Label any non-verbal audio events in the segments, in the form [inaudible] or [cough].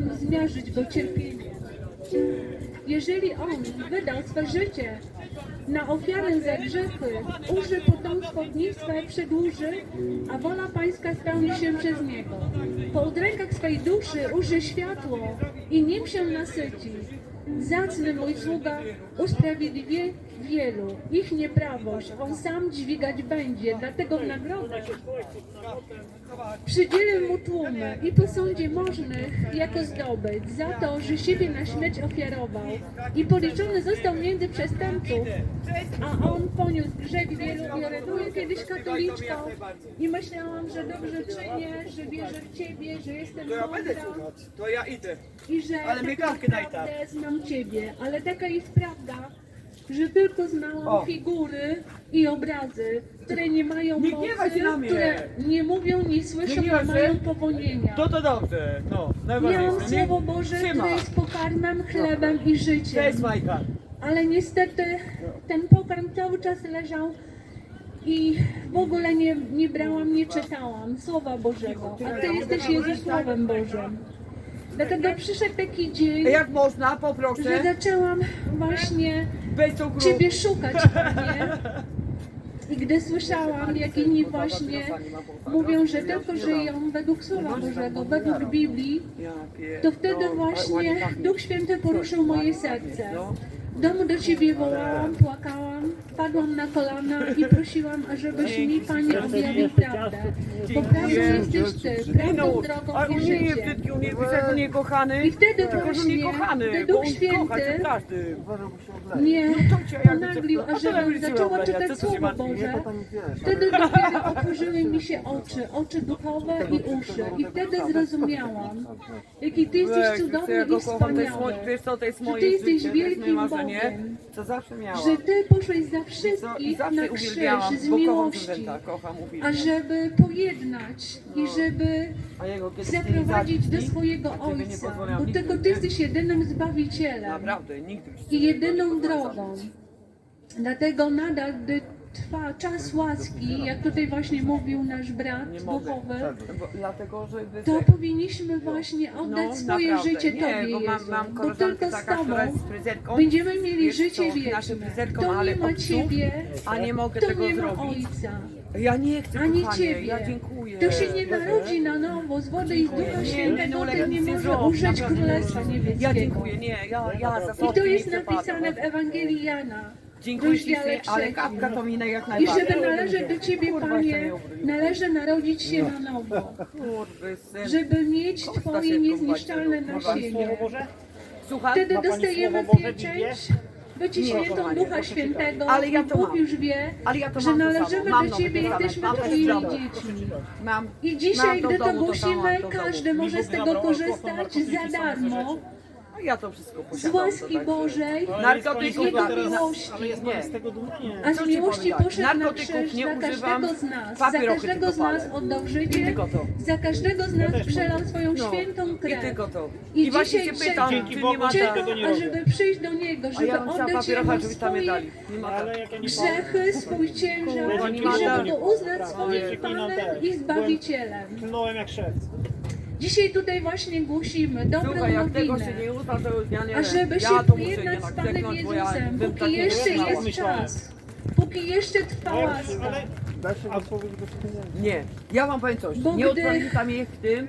Panu zmiażyć go cierpieniem. Jeżeli On wydał swe życie na ofiarę za grzechy, uży potomstwo dni swe przedłuży, a wola Pańska spełni się przez Niego. Po udrękach swej duszy uży światło i nim się nasyci. Zacny mój sługa usprawiedliwie wielu. Ich nieprawość on sam dźwigać będzie, dlatego w nagrodę Przydzielę mu tłumy. I po sądzie możnych jako zdobyć za to, że siebie na śmierć ofiarował. I policzony został między przestępców, a on poniósł grzech wielu. I oreduję kiedyś katoliczką i myślałam, że dobrze czynię, że wierzę w Ciebie, że jestem mądra to ja idę. i że Ale mnie tak naprawdę znam Ciebie, ale taka jest prawda, że tylko znałam O. figury i obrazy, które nie mają Nie gniewaj się na mnie. które nie mówią, nie słyszą, Nie nie, gniewaj się. mają powonienia. To to dobrze, no, Miałam najważniejsze. Słowo Boże, Trzyma. które jest pokarmem, chlebem i życiem. Cześć Majka. Ale niestety ten pokarm cały czas leżał i w ogóle nie, nie brałam, nie czytałam Słowa Bożego. A Ty jesteś Jezus Słowem Bożym. Dlatego przyszedł taki dzień, Jak można, że poproszę, zaczęłam właśnie bez cukru. Ciebie szukać, Panie. [laughs] I gdy słyszałam, jak inni właśnie mówią, że tylko żyją według Słowa Bożego, według Biblii, Ja pier- to wtedy no, właśnie ładnie pachnie. Duch Święty poruszył moje serce. W domu do Ciebie wołałam, płakałam, padłam na kolana i prosiłam, ażebyś mi, Panie, objawił prawdę. Bo prawdą jesteś Ty, prawdą, drogą ale i on nie jest życiem. brzydki, on nie jest że nie kochany. I wtedy tylko, że właśnie, nie kochany, gdy bo Duch on Święty kocha No cię jakby ponaglił, co- a zaczęła czytać Słowo? Boże. Wtedy dopiero otworzyły mi się oczy, oczy duchowe i uszy. I wtedy zrozumiałam, jaki Ty jesteś cudowny i wspaniały. moje, wiesz co, to jest Że moje Ty jesteś życie, to jest moje wielkim marzenie, Bogiem. co zawsze miałam. Że Ty poszłeś za wszystkich na krzyż z miłości, studenta, kocham, ażeby pojednać i żeby jego kiedyś zaprowadzić do swojego Ojca, bo tylko Ty jesteś jedynym Zbawicielem. Naprawdę, i tego jedyną drogą. Dlatego nadal, gdy trwa czas łaski, jak tutaj właśnie mówił nasz brat duchowy, bo, dlatego, że... to powinniśmy właśnie oddać No, swoje naprawdę. życie nie, Tobie, bo mam, mam bo tylko z Tobą będziemy mieli życie wieczne. Kto ale nie ma Ciebie, a nie mogę to tego nie ma zrobić. Ojca. Ja nie chcę, Ani kochanie, Ciebie. ja dziękuję. To się nie narodzi na nowo z wody i z Ducha Świętego, nie ten nie może naprawdę. Królestwa Ja Niebieskiego. dziękuję, nie, ja, ja za I to jest napisane w. Ewangelii Jana, Dziękuję Ci, ale kapka to minę jak I najbardziej. żeby należeć do Ciebie, Panie, należy narodzić się na nowo, Kurwy syn. żeby mieć Twoje niezniszczalne kurwa, nasienie. Słucham? Wtedy dostajemy pieczęć, wyciśniętą kochanie, Ducha Świętego, Ale ja i to Bóg mam. już wie, Ale ja to że mam to należymy samo. Mam do Ciebie, jesteśmy mam Twoimi dziećmi. Mam. I dzisiaj, mam gdy to domu, głosimy, mam do domu. każdy może z tego korzystać za darmo, ja to wszystko z posiadam. łaski tak, Bożej, Narkotyków Jego teraz- miłości. Ale jest Pani z tego? Nie. A z miłości powiedzieć? poszedł na Narkotyków krzyż nie za używam, każdego z nas. Za papierochy każdego tylko z nas palę. oddał I życie. tylko to. Za każdego z nas przelał swoją No, świętą I krew. tylko to. I I właśnie się dzisiaj pytam, czy Dzięki nie ma tak. tego nie robię. ażeby przyjść do Niego, A żeby ja bym chciała oddać papierocha, Jemu żeby tam mnie swoje dali. Nie ma tak. Ale jak ja nie grzechy, swój ciężar Kurwa, i nie ma żeby. Go uznać swoim Panem i Zbawicielem. Klnąłem jak szef. Dzisiaj tutaj właśnie głosimy dobrą Słuchaj, jak tego nowinę. się nie uda, to już ja nie A żeby ja się to muszę pojednać jednak z Panem bo ja Jezusem, bym póki tak nie jeszcze jest czas, póki jeszcze trwa łaska. ale Nie, ja wam powiem coś. Bo Nie gdy- odpamiętam ich tym,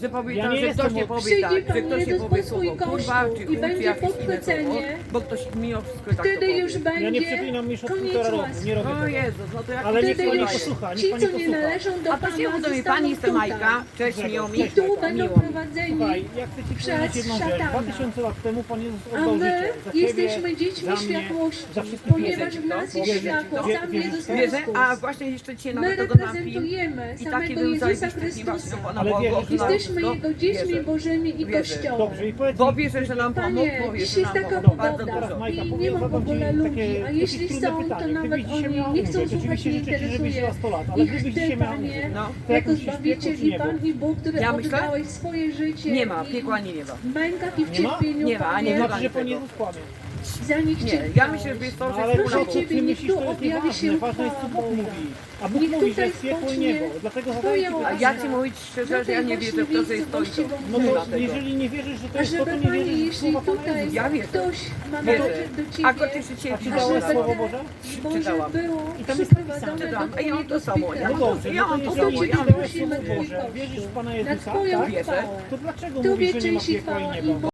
że powiedział, Ja nie że jestem ktoś nie od- powie Przyjdzie tak, że Pan ktoś nie powie słowo kurwa, kościół czy i chuj, czy będzie jakieś inne podchwycenie, bo ktoś mimo wszystko tak to Wtedy powie. już Ja nie będzie przeklinam już od koniec półtora roku, łaski. nie robię O tego. Jezus, no to jak Ale niech Pani już posłucha, niech ci, Pani co nie posłucha. należą do A to się Pana, uda mi zostaną pani, jestem tutaj. Majka, cześć, Dobrze, miło mi. I tu będą Miło mi. prowadzeni. Ja chcę Ci przez powiedzieć jedną rzecz. szatana. Dwa tysiące lat temu Pan Jezus A oddał my życie. Za jesteśmy dziećmi za mnie, światłości, za wszystkich ponieważ w nas jest Wierzę światło, sam Wierzę Jezus to. Wierzę, a Chrystus. właśnie jeszcze dzisiaj My nawet nam film. reprezentujemy I taki samego był Jezusa zajebisty Chrystusa. właśnie Ale że oglądam Jesteśmy. Jego dziećmi Wierzę. Bożymi i Wierzę. Kościołem. Dobrze, i powiedz Bo mi, wierzę, że nam pomógł, Panie, bo wierzę, że jest nam taka pomógł. Bardzo pogoda. Majka, i powiem nie ma w zadam ogóle ludzi, takie a jeśli dosyć trudne są, to pytanie. nawet Gdybyś dzisiaj oni miała nie chcą umrzeć, słuchać, oczywiście nie życzę ci, żebyś interesuje żyła 100 lat, ale ich gdybyś Ty, dzisiaj miała Panie, umrzeć, No. to jako Zbawiciel i? Pan i Bóg, który Ja myślę? oddałeś swoje życie Nie ma, i piekła nie, nie ma. w mękach i w Nie ma? cierpieniu, Nie ma, a nie Panie, ma. Znaczy, że Pan. Jezus kłamie. Za nich Nie, ja myślę, że jest to, No, że ale jest Proszę to, co Ciebie, niech myślisz, tu to jest objawi się Ważne jest, co chwała Bóg Boga. mówi. A Bóg Niech mówi, że tutaj jest piekło i spocznie niebo. Dlatego zadaję stoją A pytanie. ja ci mówić szczerze, że ja nie wierzę w to, że jest to i to. No Nie to dlatego. jeżeli nie wierzysz, że to A jest to, to żeby nie wierzysz w jeśli słowa Pana tutaj Jezusa. Ja wierzę. ktoś ma Wierzę. należeć do A Ciebie, koty się A ciebie dałaś żeby Słowo Boże? Boże Czytałam. było I tam jest przyprowadzone napisane. do A ja mam to Twojego samo, ja mam dobrze, Ja no to mam to jeżeli samo, Ci ja prosimy Słowo Boże, wierzysz w Pana Na Jezusa, Twoją tak? To dlaczego Tobie mówisz, że nie ma część i piekła i chwała i nieba?